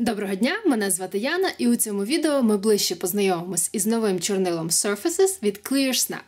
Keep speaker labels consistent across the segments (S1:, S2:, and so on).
S1: Доброго дня, мене звати Яна, і у цьому відео ми ближче познайомимось із новим чорнилом Surfaces від Clear Snap.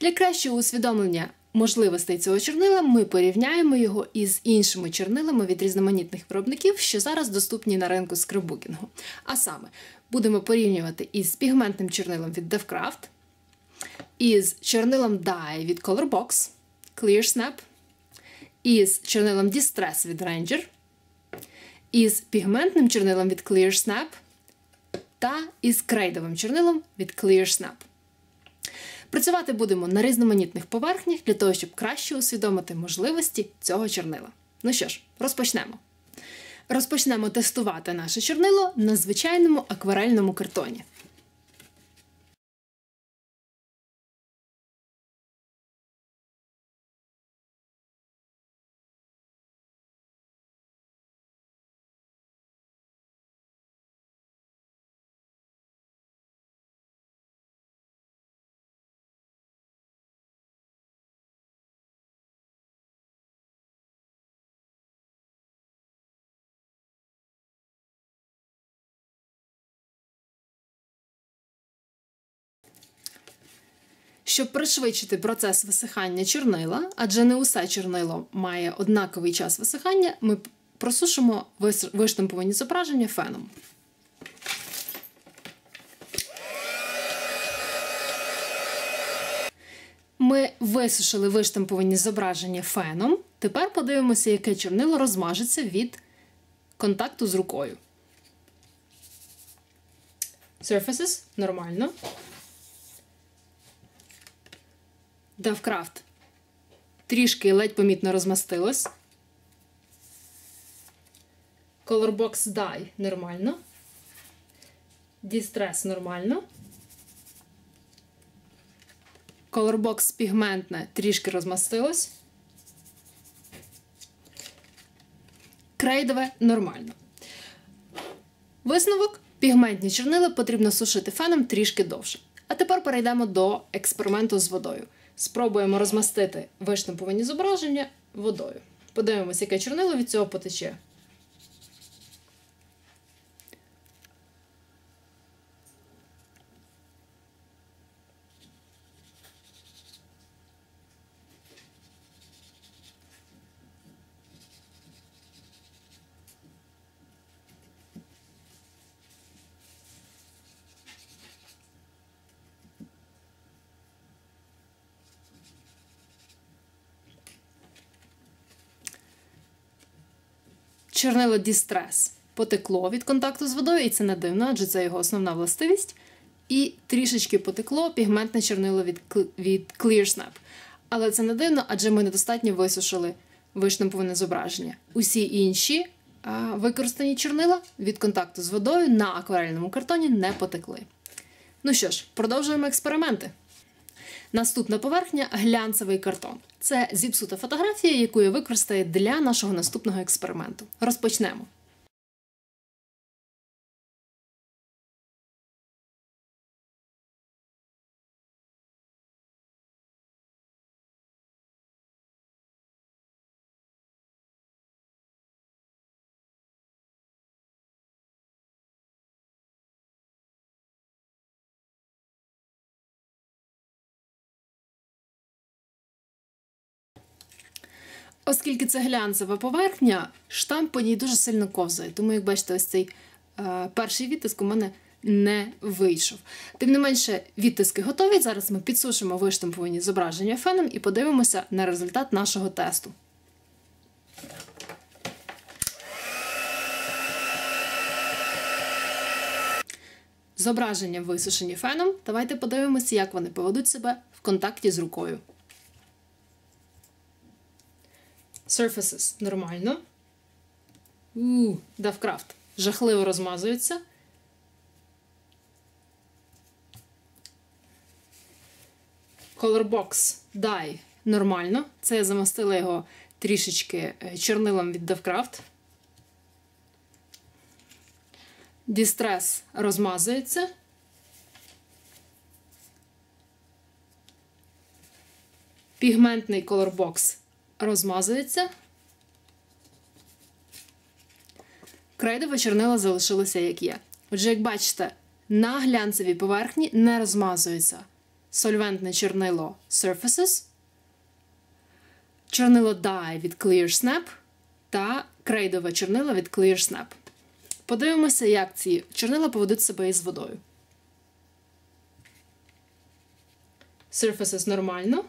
S1: Для кращого усвідомлення можливостей цього чорнила ми порівняємо його із іншими чорнилами від різноманітних виробників, що зараз доступні на ринку скребукінгу. А саме, будемо порівнювати із пігментним чорнилом від DevCraft, із чорнилом Dye від Colorbox, Clear Snap, із чорнилом Distress від Ranger із пігментним чорнилом від Clear Snap та із крейдовим чорнилом від Clear Snap. Працювати будемо на різноманітних поверхнях для того, щоб краще усвідомити можливості цього чорнила. Ну що ж, розпочнемо. Розпочнемо тестувати наше чорнило на звичайному акварельному картоні. Щоб пришвидшити процес висихання чорнила, адже не усе чорнило має однаковий час висихання, ми просушимо виштамповані зображення феном. Ми висушили виштамповані зображення феном. Тепер подивимося, яке чорнило розмажеться від контакту з рукою. Surfaces нормально. Давкрафт трішки ледь помітно розмастилось. Colorbox Dye нормально. Distress нормально. Colorbox пігментне трішки розмастилось. Крейдове нормально. Висновок пігментні чорнила потрібно сушити феном трішки довше. А тепер перейдемо до експерименту з водою. Спробуємо розмастити виштамповані зображення водою. Подивимося, яке чорнило від цього потече. Чорнило Distress потекло від контакту з водою, і це не дивно, адже це його основна властивість. І трішечки потекло пігментне чорнило від від Clear Snap. Але це не дивно, адже ми недостатньо висушили виштамповане зображення. Усі інші а, використані чорнила від контакту з водою на акварельному картоні не потекли. Ну що ж, продовжуємо експерименти. Наступна поверхня глянцевий картон. Це зіпсута фотографія, яку я використаю для нашого наступного експерименту. Розпочнемо. Оскільки це глянцева поверхня, штамп по ній дуже сильно ковзає. Тому, як бачите, ось цей е, перший відтиск у мене не вийшов. Тим не менше, відтиски готові. Зараз ми підсушимо виштамповані зображення феном і подивимося на результат нашого тесту. Зображення висушені феном. Давайте подивимося, як вони поведуть себе в контакті з рукою. Surfaces нормально. У, Давкрафт жахливо розмазується. Colorbox Dye нормально. Це я замастила його трішечки чорнилом від Давкрафт. Distress розмазується. Пігментний Colorbox розмазується. Крейдове чорнило залишилося як є. Отже, як бачите, на глянцевій поверхні не розмазується сольвентне чорнило Surfaces, чорнило Dye від Clear Snap та крейдове чорнило від Clear Snap. Подивимося, як ці чорнила поведуть себе із водою. Surfaces нормально.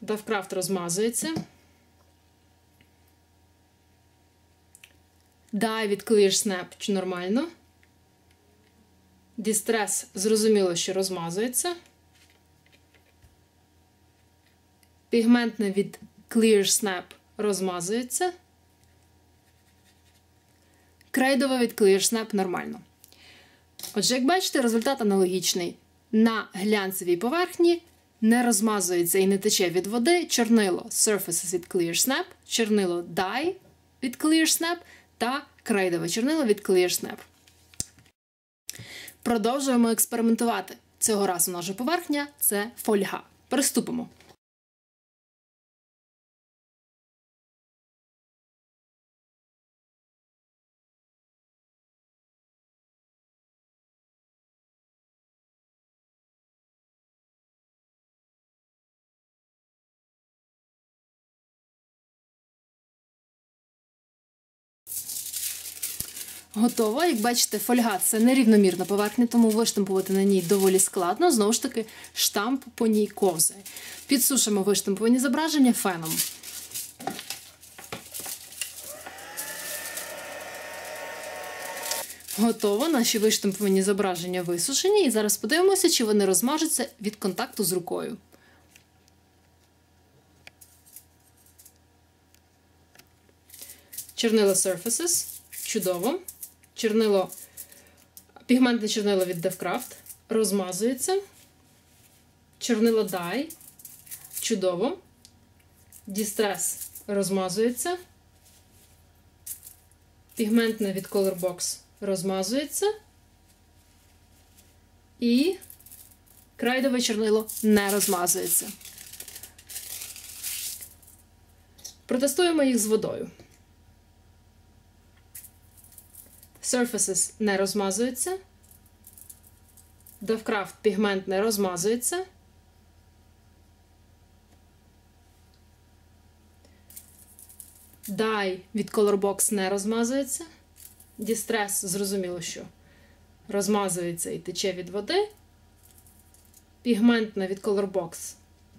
S1: Давкрафт розмазується. Dye від Clear Snap нормально. Distress зрозуміло, що розмазується. Пігментне від Clear Snap розмазується. Крейдове від Clear Snap нормально. Отже, як бачите, результат аналогічний. На глянцевій поверхні не розмазується і не тече від води чорнило Surfaces від ClearSnap, чорнило Dye від ClearSnap та крейдове чорнило від ClearSnap. Продовжуємо експериментувати. Цього разу наша поверхня це фольга. Приступимо. Готово. Як бачите, фольга це нерівномірна поверхня, тому виштампувати на ній доволі складно. Знову ж таки, штамп по ній ковзає. Підсушимо виштамповані зображення феном. Готово. Наші виштамповані зображення висушені. І зараз подивимося, чи вони розмажуться від контакту з рукою. Чорнило Surfaces. Чудово. Чорнило, пігментне чорнило від DevCraft. Розмазується. Чорнило Dye. Чудово. Distress розмазується. Пігментне від Colorbox розмазується. І крайдове чорнило не розмазується. Протестуємо їх з водою. Surfaces не розмазуються. Довкрафт пігмент не розмазується. Dye від Colorbox не розмазується. Distress, зрозуміло, що розмазується і тече від води. Пігментна від Colorbox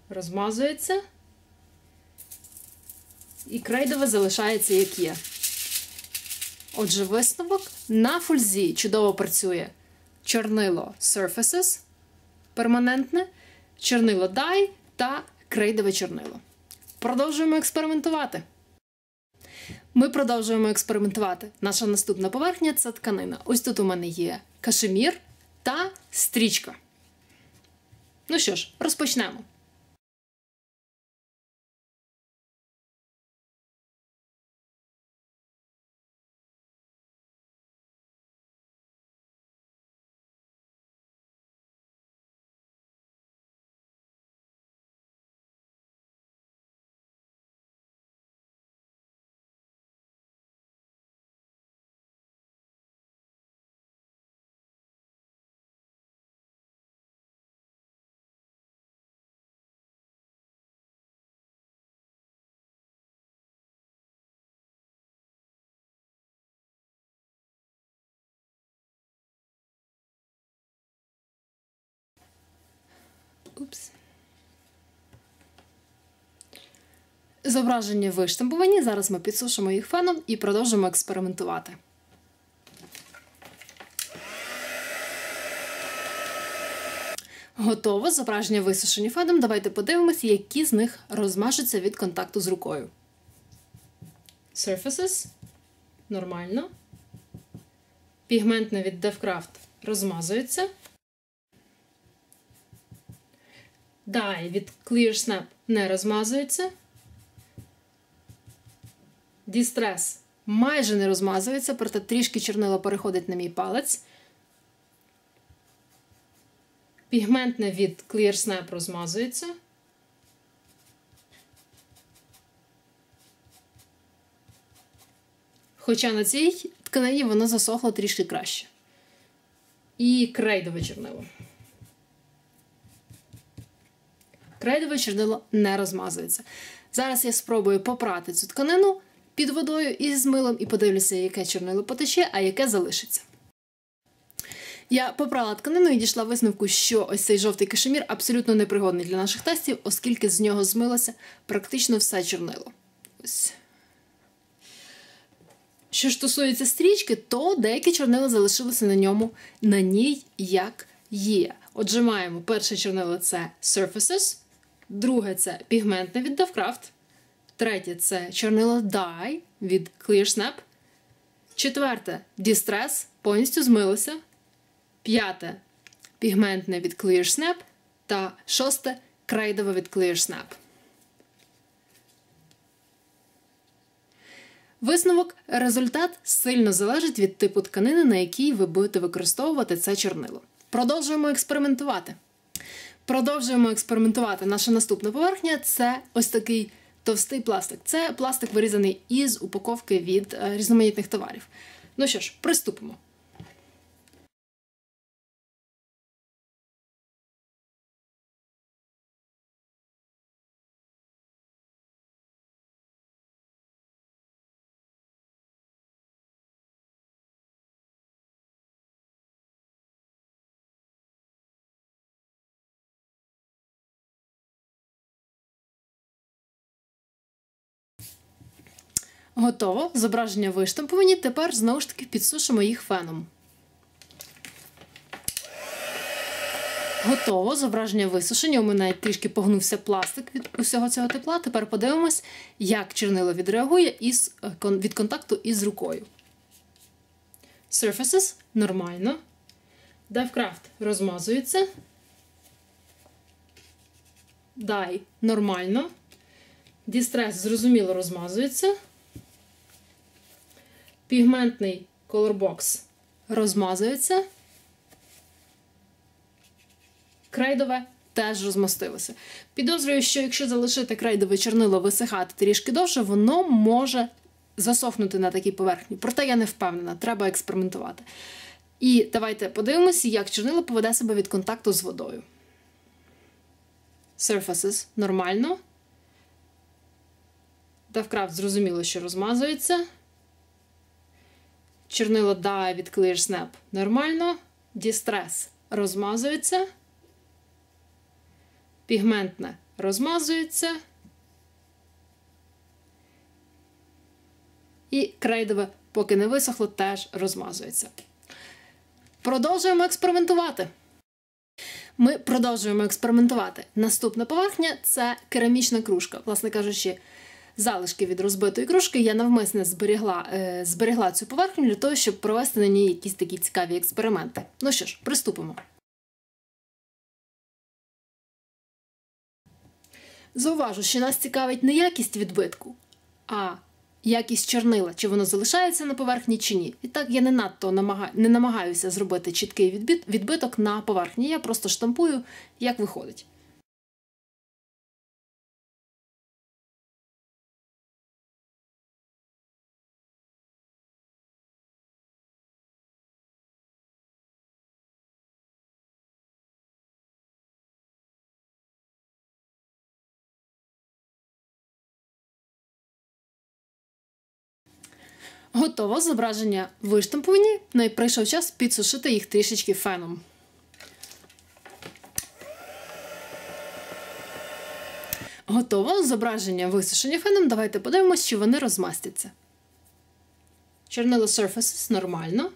S1: розмазується. І крейдове залишається як є. Отже, висновок на фульзі чудово працює чорнило Surfaces перманентне, чорнило Dye та крейдове чорнило. Продовжуємо експериментувати. Ми продовжуємо експериментувати. Наша наступна поверхня це тканина. Ось тут у мене є кашемір та стрічка. Ну що ж, розпочнемо. Упс. Зображення виштамповані. Зараз ми підсушимо їх феном і продовжимо експериментувати. Готово. Зображення висушені феном. Давайте подивимося, які з них розмажуться від контакту з рукою. Surfaces. Нормально. Пігментне від DevCraft розмазується. Dye від Clear Snap не розмазується. Distress майже не розмазується, проте трішки чорнило переходить на мій палець. Пігментне від Clear Snap розмазується. Хоча на цій тканині воно засохло трішки краще. І крейдове чорнило. Крейдове чорнило не розмазується. Зараз я спробую попрати цю тканину під водою і з милом і подивлюся, яке чорнило потече, а яке залишиться. Я попрала тканину і дійшла висновку, що ось цей жовтий кашемір абсолютно непригодний для наших тестів, оскільки з нього змилося практично все чорнило. Ось. Що ж стосується стрічки, то деякі чорнила залишилися на ньому на ній як є. Отже, маємо перше чорнило це Surfaces, друге це пігментне від Dovecraft, третє це чорнило Dye від ClearSnap, четверте Distress, повністю змилося, п'яте пігментне від ClearSnap та шосте крейдове від ClearSnap. Висновок результат сильно залежить від типу тканини, на якій ви будете використовувати це чорнило. Продовжуємо експериментувати. Продовжуємо експериментувати. Наша наступна поверхня це ось такий товстий пластик. Це пластик вирізаний із упаковки від е, різноманітних товарів. Ну що ж, приступимо. Готово. Зображення виштамповані. Тепер знову ж таки підсушимо їх феном. Готово. Зображення висушені. У мене трішки погнувся пластик від усього цього тепла. Тепер подивимось, як чорнило відреагує із, е, від контакту із рукою. Surfaces нормально. Devcraft розмазується. Dye нормально. Distress зрозуміло розмазується. Пігментний колорбокс розмазується. Крейдове теж розмастилося. Підозрюю, що якщо залишити крейдове чорнило висихати трішки довше, воно може засохнути на такій поверхні. Проте я не впевнена, треба експериментувати. І давайте подивимося, як чорнило поведе себе від контакту з водою. Surfaces нормально. Давкрафт зрозуміло, що розмазується. Чорнило Dye від Clear Snap нормально. Distress розмазується. Пігментне розмазується. І крейдове, поки не висохло, теж розмазується. Продовжуємо експериментувати. Ми продовжуємо експериментувати. Наступна поверхня це керамічна кружка. Власне кажучи, залишки від розбитої кружки я навмисне зберігла е, зберігла цю поверхню для того, щоб провести на ній якісь такі цікаві експерименти. Ну що ж, приступимо. Зауважу, що нас цікавить не якість відбитку, а якість чорнила, чи воно залишається на поверхні, чи ні. І так я не надто намагаю, не намагаюся зробити чіткий відбиток на поверхні. Я просто штампую, як виходить. Готово зображення виштамповані. Ну і прийшов час підсушити їх трішечки феном. Готово зображення висушення феном. Давайте подивимось, чи вони розмастяться. Чорнило Surfaces нормально.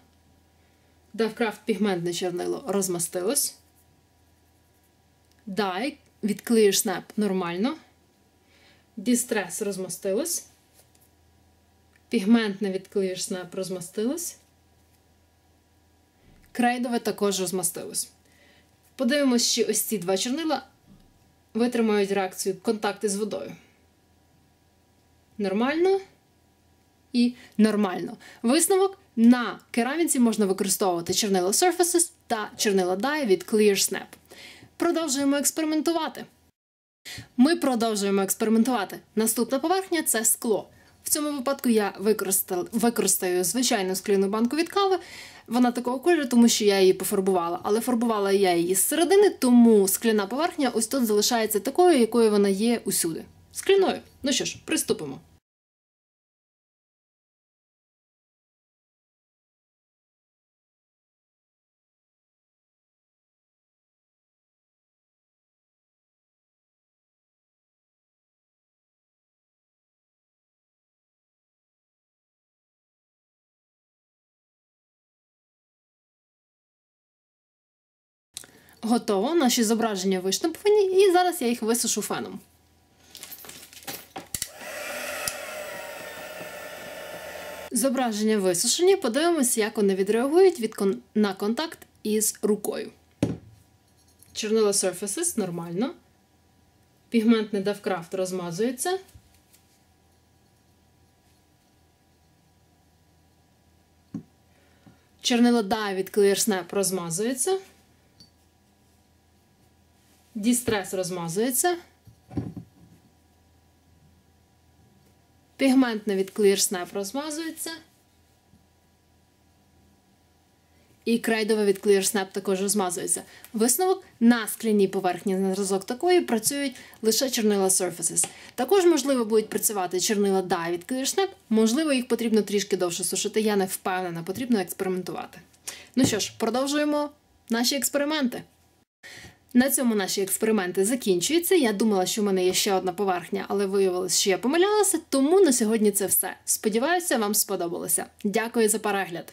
S1: Devcraft пігментне чорнило розмастилось. Dye від Clear Snap нормально. Distress розмастилось. Пігментне від Clear Snap розмастилось. Крейдове також розмастилось. Подивимось, чи ось ці два чорнила витримають реакцію контакти з водою. Нормально і нормально. Висновок на кераміці можна використовувати чорнило Surfaces та чорнило Dye від Clear Snap. Продовжуємо експериментувати. Ми продовжуємо експериментувати. Наступна поверхня це скло. В цьому випадку я використала, використаю звичайну скляну банку від кави. Вона такого кольору, тому що я її пофарбувала. Але фарбувала я її з середини, тому скляна поверхня ось тут залишається такою, якою вона є усюди. Скляною. Ну що ж, приступимо. Готово. Наші зображення виштамповані, і зараз я їх висушу феном. Зображення висушені. Подивимось, як вони відреагують від кон... на контакт із рукою. Чорнила Surfaces нормально. Пігментний Devcraft розмазується. Чорнило Dye від Clear Snap розмазується. Дістрес розмазується. Пігментне від Clear Snap розмазується. І крейдове від Clear Snap також розмазується. Висновок на скляній поверхні на зразок такої працюють лише чорнила Surfaces. Також, можливо, будуть працювати чорнила Dye від Clear Snap. Можливо, їх потрібно трішки довше сушити. Я не впевнена, потрібно експериментувати. Ну що ж, продовжуємо наші експерименти. На цьому наші експерименти закінчуються. Я думала, що в мене є ще одна поверхня, але виявилось, що я помилялася. Тому на сьогодні це все. Сподіваюся, вам сподобалося. Дякую за перегляд!